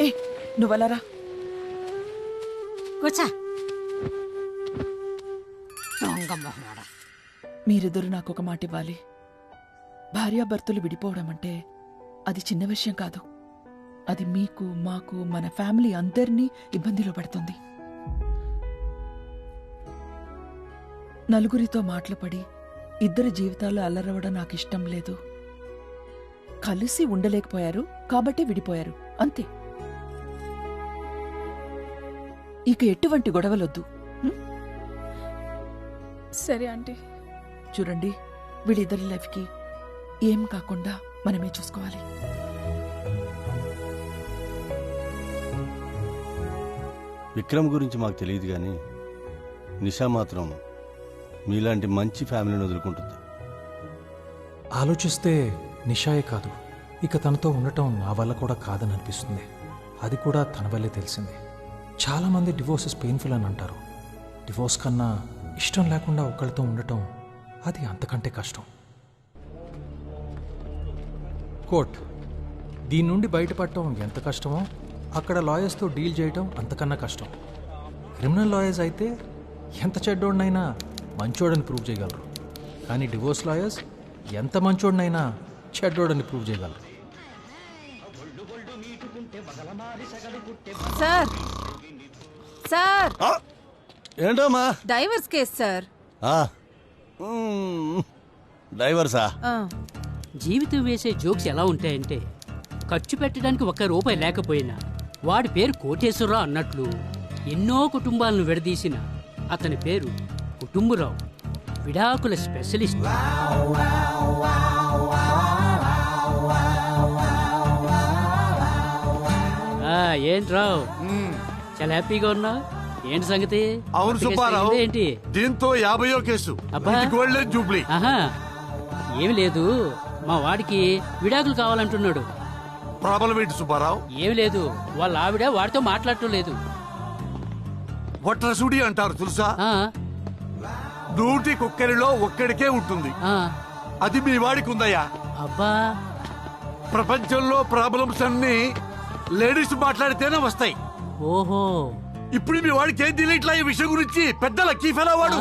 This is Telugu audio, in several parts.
ఏ నువ్వలరా కూర్చో. మీరిద్దరు నాకు ఒక మాట ఇవ్వాలి. భార్యాభర్తలు విడిపోవడం అంటే అది చిన్న విషయం కాదు. అది మీకు మాకు మన ఫ్యామిలీ అందరినీ ఇబ్బందిలో పడుతుంది. నలుగురితో మాటలు పడి ఇద్దరి జీవితాలు అల్లరవడం నాకు ఇష్టం లేదు. కలిసి ఉండలేకపోయారు కాబట్టి విడిపోయారు. అంతే. ఇక ఎటువంటి గొడవలొద్దు. సరే ఆంటీ. చూడండి వీళ్ళిద్దరి లైఫ్కి ఏం కాకుండా మనమే చూసుకోవాలి. విక్రమ్ గురించి మాకు తెలియదు కానీ నిషా మాత్రం మీలాంటి మంచి ఫ్యామిలీని వదులుకుంటుంది. ఆలోచిస్తే నిషాయే కాదు. ఇక తనతో ఉండటం నా వల్ల కూడా కాదని అనిపిస్తుంది అది కూడా తన వల్లే తెలిసింది. చాలామంది డివోర్సెస్ పెయిన్ఫుల్ అని అంటారు. డివోర్స్ కన్నా ఇష్టం లేకుండా ఒకళ్ళతో ఉండటం అది అంతకంటే కష్టం. కోర్ట్ దీని నుండి బయటపడటం ఎంత కష్టమో అక్కడ లాయర్స్తో డీల్ చేయటం అంతకన్నా కష్టం. క్రిమినల్ లాయర్స్ అయితే ఎంత చెడ్డోడినైనా మంచోడని ప్రూవ్ చేయగలరు. కానీ డివోర్స్ లాయర్స్ ఎంత మంచోడినైనా చెడ్డోడని ప్రూవ్ చేయగలరు. Sir sir! ఏంటమ్మా? Divorce case sir. డైవర్సా? ఆ, జీవితం వేసే జోక్స్ ఎలా ఉంటాయంటే ఖర్చు పెట్టడానికి ఒక్క రూపాయి లేకపోయినా వాడి పేరు కోటేశ్వరరావు అన్నట్లు ఎన్నో కుటుంబాలను విడదీసిన అతని పేరు కుటుంబరావు విడాకుల స్పెషలిస్ట్. ఆ, ఏంటి రావు చాలా హ్యాపీగా ఉన్నావు ఏంటి సంగతి? అవును సుబ్బారావు. ఏంటి? దీంతో యాభయో కేసు. Golden Jubilee. ఆహా. ఏమి లేదు. మా వాడికి విడాకులు కావాలంటున్నాడు. ప్రాబ్లం ఏంటి సుబ్బారావు? ఏమి లేదు. వాళ్ళ ఆవిడ వాడితో మాట్లాడటం లేదు. వట్రసుడి అంటారు తెలుసా? ఆ, నూటి కుక్కరిలో ఒక్కడికే ఉంటుంది. ఆ, అది మీ వాడికి ఉందయ్యా. అబ్బా. ప్రపంచంలో ప్రాబ్లమ్స్ అన్ని లేడీస్ మాట్లాడితేనే వస్తాయి. ఓహో. ఇప్పుడు మీ వాడికి ఏం తెలియట్లా ఈ విషయం గురించి? పెద్ద లక్కీ ఫెలా వాడు?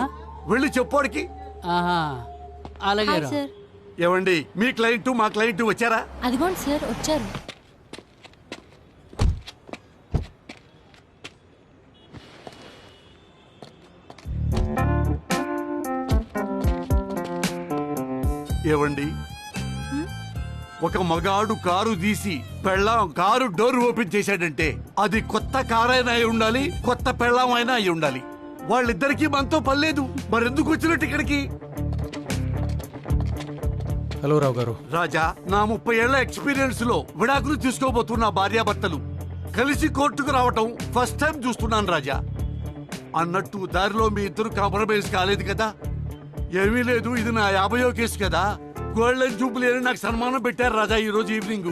వెళ్ళి చెప్పాడికి ఆహా. అలాగే రా. సార్. ఏమండి మీ క్లయింట్ మా క్లయింట్ వచ్చారా? అదిగోండి సార్ వచ్చారు. ఏవండి ఒక మగాడు కారు తీసి పెళ్ళాం కారు డోర్ ఓపెన్ చేశాడంటే అది కొత్త కారైనా అయి ఉండాలి కొత్త పెళ్ళాం అయినా అయి ఉండాలి. వాళ్ళిద్దరికీ మనతో పర్లేదు మరెందుకు వచ్చినట్టు ఇక్కడికి? హలో రావు గారు. రాజా నా ముప్పై ఏళ్ళ ఎక్స్పీరియన్స్లో విడాకులు తీసుకోబోతున్న భార్యాభర్తలు కలిసి కోర్టుకు రావటం ఫస్ట్ టైం చూస్తున్నాను రాజా. అన్నట్టు దారిలో మీ ఇద్దరు కాంప్రమైజ్ కాలేదు కదా? ఏమీ లేదు ఇది నా యాభయో కేసు కదా? గోల్డెన్ జూబ్లీ అని నాకు సన్మానం పెట్టారు రాజా ఈ రోజు ఈవినింగ్.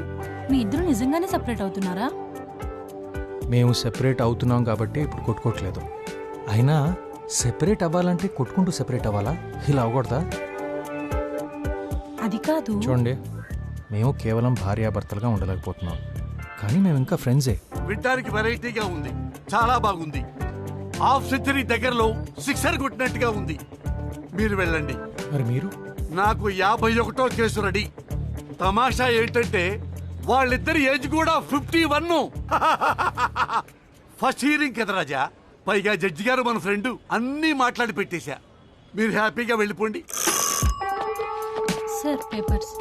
మీ ఇద్దరు నిజంగానే సెపరేట్ అవుతున్నారా? మేము సెపరేట్ అవుతున్నాం కాబట్టి ఇప్పుడు కొట్టుకోవట్లేదు. అయినా సెపరేట్ అవ్వాలంటే కొట్టుకుంటూ సెపరేట్ అవ్వాలా? ఇలా అవ్వకూడదా? అది కాదు. చూడండి మేము కేవలం భార్యాభర్తలుగా ఉండలేకపోతున్నాం. కానీ మేము ఇంకా ఫ్రెండ్సే వినడానికి వెరైటీగా ఉంది. చాలా బాగుంది. హాఫ్ సెంచరీ దగ్గరలో సిక్సర్ కొట్టినట్టుగా ఉంది. మీరు వెళ్ళండి. మరి మీరు? నాకు యాభై ఒకటో కేసు రెడీ. తమాషా ఏంటంటే వాళ్ళిద్దరి ఏజ్ కూడా ఫిఫ్టీ వన్ ఫస్ట్ హియరింగ్ కదా రాజా? పైగా జడ్జి గారు మన ఫ్రెండ్ అన్నీ మాట్లాడి పెట్టేశా. మీరు హ్యాపీగా వెళ్ళిపోండి. Sir papers.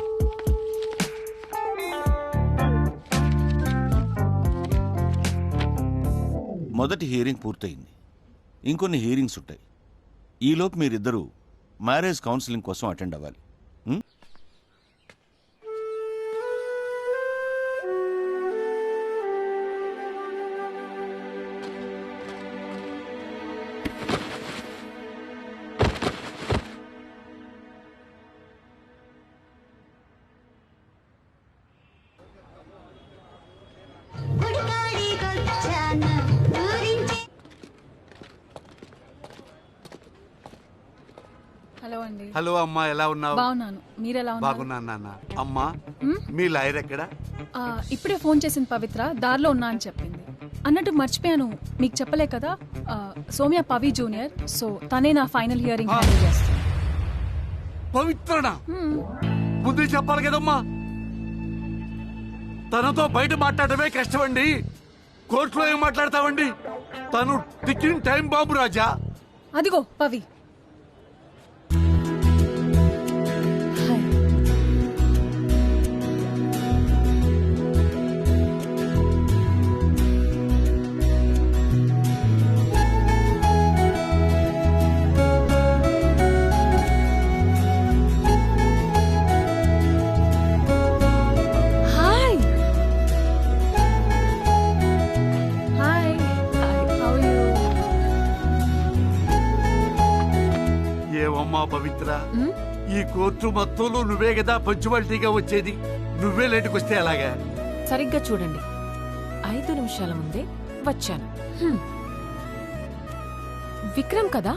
మొదటి హియరింగ్ పూర్తయింది. ఇంకొన్ని హియరింగ్స్ ఉంటాయి. ఈలోపు మీరిద్దరూ మ్యారేజ్ కౌన్సిలింగ్ కోసం అటెండ్ అవ్వాలి. అండి హలో అమ్మా ఎలా ఉన్నావు? బాగున్నాను. మీరు ఎలా ఉన్నారు? బాగున్నాను నాన్న. అమ్మా మీ లాయర్ ఎక్కడ? ఆ, ఇప్పుడే ఫోన్ చేసిన పవిత్ర దారిలో ఉన్నా అని చెప్పింది. అన్నట్టు మర్చిపోయాను మీకు చెప్పలే కదా ఆ, సౌమ్య పవి జూనియర్ సో తనే నా ఫైనల్ హియరింగ్ హ్యాండిల్ చేస్తుంది. పవిత్రనా. ముందు చెప్పాలి కదమ్మా. తనతో బయట మాట్లాడటమే కష్టమండి. కోర్టులో ఏం మాట్లాడతావండి? తను టిక్కింగ్ టైం బాంబు రాజా. అదిగో పవి. పవిత్ర. ఈ కోర్టు మొత్తంలో నువ్వే కదా పంచువాలిటీగా వచ్చేది. నువ్వే లేటుకు వస్తే అలాగా సరిగ్గా చూడండి. ఐదు నిమిషాల ముందే వచ్చాను. హ్మ్. విక్రమ్ కదా?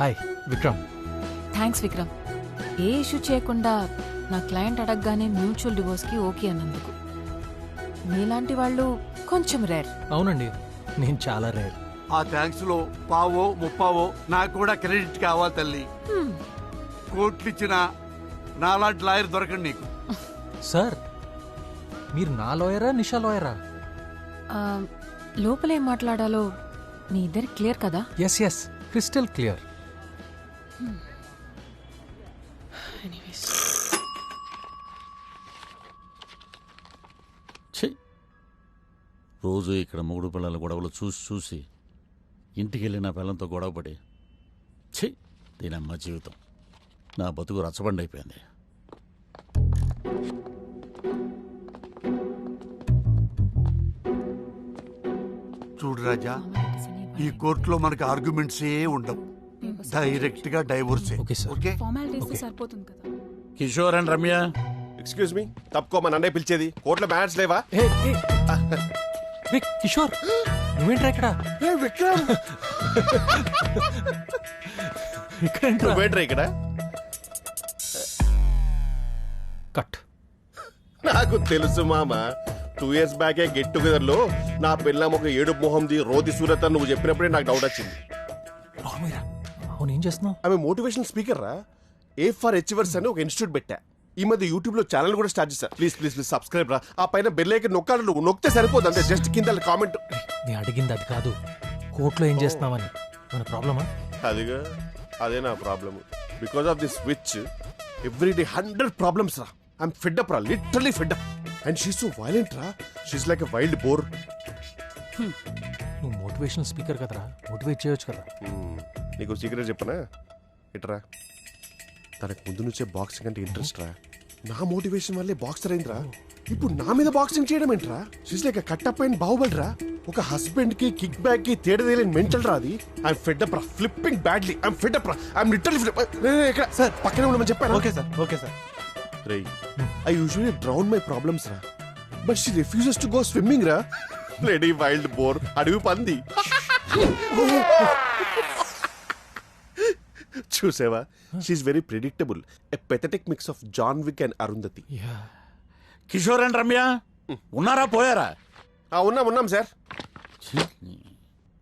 హాయ్ విక్రమ్. థ్యాంక్స్ విక్రమ్. ఏ ఇష్యూ చేయకుండా నా క్లయింట్ అడగగానే మ్యూచువల్ డివోర్స్కి ఓకే అన్నందుకు. మీలాంటి వాళ్ళు కొంచెం రేర్. అవునండి నేను చాలా రేర్. ఆ థ్యాంక్స్లో పావో ముప్పావో నాకు కూడా క్రెడిట్ కావాలి తల్లి. కోర్టులు ఇచ్చిన నాలాంటి లాయర్ దొరకండి నీకు. సార్ మీరు నా లాయరా నిషా లాయరా? లోపలేం మాట్లాడాలో మీ ఇద్దరు క్లియర్ కదా? ఎస్ ఎస్ క్రిస్టల్ క్లియర్ ఛీ. రోజు ఇక్కడ మొగుడు పిల్లల గొడవలు చూసి చూసి ఇంటికి వెళ్ళి నా పిల్లలతో గొడవపడి ఛీ దీనమ్మ జీవితం. నా బతుకు రచ్చబండి అయిపోయింది చూడు రాజా ఈ కోర్టులో మనకి ఆర్గ్యుమెంట్స్ ఏ ఉండవు. డైరెక్ట్గా డైవోర్సే. Okay sir okay? ఫార్మాలిటీస్ సరిపోతుంది కదా. Kishore and Ramya. Excuse me తప్పుకో మా నన్నే పిలిచేది? కోర్టులో మ్యాచ్ లేవా? కిషోర్ నువ్వేంట్రా ఇక్కడ? విక్రమ్. ఇక్కడ? కట్. నాకు తెలుసు మామ. టూ ఇయర్స్ బ్యాకే గెట్ టుగెదర్లో నా పిల్లం ఒక ఏడు మొహంది రోది సూరత్ అని నువ్వు చెప్పినప్పుడే నాకు డౌట్ వచ్చింది. అవును ఏం చేస్తున్నావు? ఆమె మోటివేషనల్ స్పీకర్ రా. ఏ ఫర్ హెచ్వర్స్ అని ఒక ఇన్స్టిట్యూట్ పెట్టా. ఈ మధ్య యూట్యూబ్లో ఛానల్ కూడా స్టార్ట్ చేశా ప్లీజ్ ప్లీజ్ ప్లీజ్ సబ్స్క్రైబ్ రా. ఆ పైన బెల్ ఐకన్ నొక్కాలి నువ్వు. నొక్కితే సరిపోదు అంతే జస్ట్ కింద కామెంట్ నేను అడిగింది అది కాదు. కోర్టులో ఏం చేస్తున్నావని మన ప్రాబ్లమా? అదిగా అదే నా problem. Because of this which every day hundred problems రా. ఐఎమ్ ఫెడ్ అప్ రా literally fed up and she so violent రా. She's like a wild boar నువ్వు మోటివేషనల్ స్పీకర్ కదరా. మోటివేట్ చేయొచ్చు కదా. నీకు సీక్రెట్ చెప్పనా? ఇట్రా. తనకు ముందు నుంచే బాక్సింగ్ అంటే ఇంట్రెస్ట్ రా. నా మోటివేషన్ వల్లే బాక్సర్ అయిందిరా. ఇప్పుడు నా మీద బాక్సింగ్ చేయడం ఏంట్రా? షీస్ లైక్ కట్టప్ అయిన బాహుబలి రా. ఒక హస్బెండ్కి కిక్ బ్యాక్కి తేడా తెలియని మెంటల్ రా అది. ఐఎమ్ ఫెడ్ అప్ రా. Flipping badly I'm fed up రా. ఐఎమ్ ఫ్లిప్ ఇక్కడ. సార్ పక్కనే ఉండమని చెప్పాను. Okay sir okay sir ray I usually drown my problems రా. But she refuses to go swimming రా. లేడీ వైల్డ్ బోర్ అడవి పంది. చూసావా? She very predictable a pathetic mix of John Wick and Arundhati Kishore and Ramya ఉన్నారా పోయారా? ఉన్నాం ఉన్నాం సార్.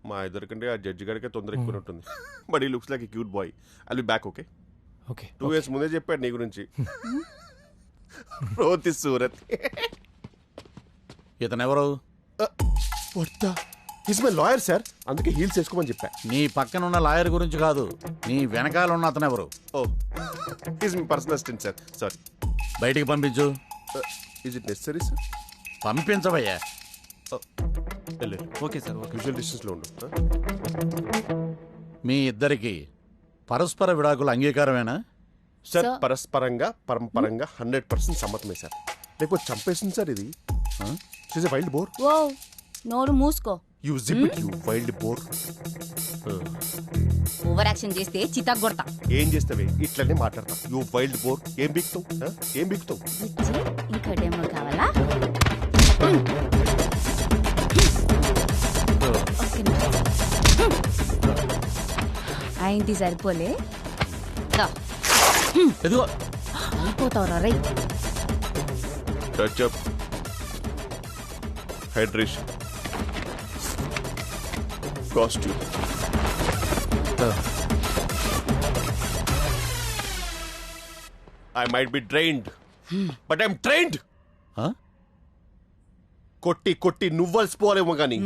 మా ఇద్దరికంటే ఆ జడ్జి గారికే తొందర ఎక్కువ ఉంటుంది but he looks like cute boy I back okay okay. Two years ముందే చెప్పాడు నీ గురించి. రోతి సూరత్. ఇతనెవరు? వర్త ఈజ్ మై లాయర్ సార్ అందుకే హీల్స్ వేసుకోమని చెప్పా. నీ పక్కన ఉన్న లాయర్ గురించి కాదు నీ వెనకాల ఉన్న అతనెవరు? ఓ is my personal assistant sir sorry బయటికి పంపించు. ఈజ్ ఇట్ నెసరీ సార్ పంపించవయ్యా. ఓకే సార్ విజువల్ డిస్టెన్స్లో ఉండు. ఆ? మీ ఇద్దరికి పరస్పర విడాకుల అంగీకారమేనా? సార్ పరస్పరంగా పరంపరంగా హండ్రెడ్ పర్సెంట్ సమ్మతమే సార్. లేకపోతే చంపేసింది సార్ ఇది. షీజ్ వైల్డ్ బోర్ ఓ నోరు మూసుకో. You zip it you wild boar over action చేస్తే చితాకు కొడతా. ఏం చేస్తావే? ఇట్లనే మాట్లాడతాం. యూ వైల్డ్ బోర్ ఏం బిక్తావు? ఏం బిక్తావు? ఇంకా డెమో కావాలా? అయింది సరిపోలే? దా. ఎదుగో అయిపోతావురా రై touch up hydration costume I might be trained but I'm trained కొట్టి కొట్టి నువ్వలసిపోలేమో గాని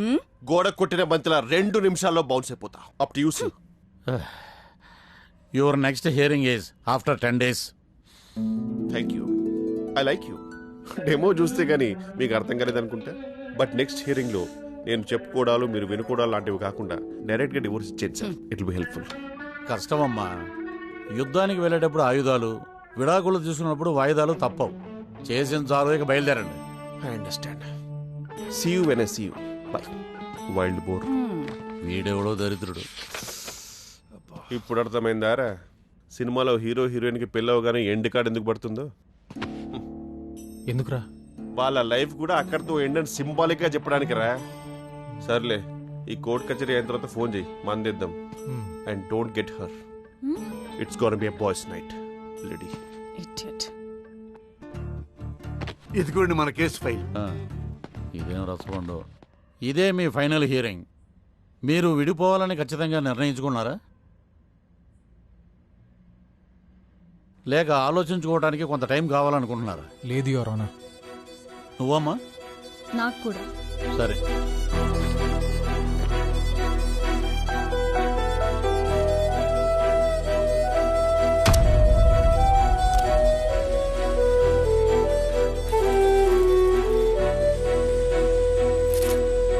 గోడ కొట్టిన బంతిలా రెండు నిమిషాల్లో బౌన్స్ అయిపోతా. Up to use your next hearing is after ten days thank you I like you demo చూస్తే గానీ మీకు అర్థం కాలేదనుకుంటా? బట్ నెక్స్ట్ హియరింగ్లో నేను చెప్పుకోవడాలు మీరు వినుకోవడాలు లాంటివి కాకుండా డైరెక్ట్గా డివోర్స్ ఇచ్చేది సార్ ఇట్ బి హెల్ప్ఫుల్ కష్టమమ్మా. యుద్ధానికి వెళ్ళేటప్పుడు ఆయుధాలు విడాకులు తీసుకున్నప్పుడు వాయిదాలు తప్పవు. చేసిన చాలు ఇక బయలుదేరండి. I understand see you when I see you bye wild boar వీడెవడో దరిద్రుడు. ఇప్పుడు అర్థమైందారా సినిమాలో హీరో హీరోయిన్కి పెళ్ళవగానే ఎండ్ కార్డ్ ఎందుకు పడుతుందో? ఎందుకురా? వాళ్ళ లైఫ్ కూడా అక్కడితో ఎండ్ అని సింబాలిక్గా చెప్పడానికి రా. సర్లే ఈ కోర్ట్ కచేరీ అయిన తర్వాత ఫోన్ చేయి మందిద్దాం. And don't get her. It's gonna be boys night lady ఇదిగోండి మన కేసు ఫైల్. ఆ, ఇదేం రసపండు ఇదే మీ ఫైనల్ హియరింగ్ మీరు విడిపోవాలని ఖచ్చితంగా నిర్ణయించుకున్నారా? లేక ఆలోచించుకోవడానికి కొంత టైం కావాలనుకుంటున్నారా? లేదు యోరోనా నువ్వమ్మా? నాకు కూడా. సరే.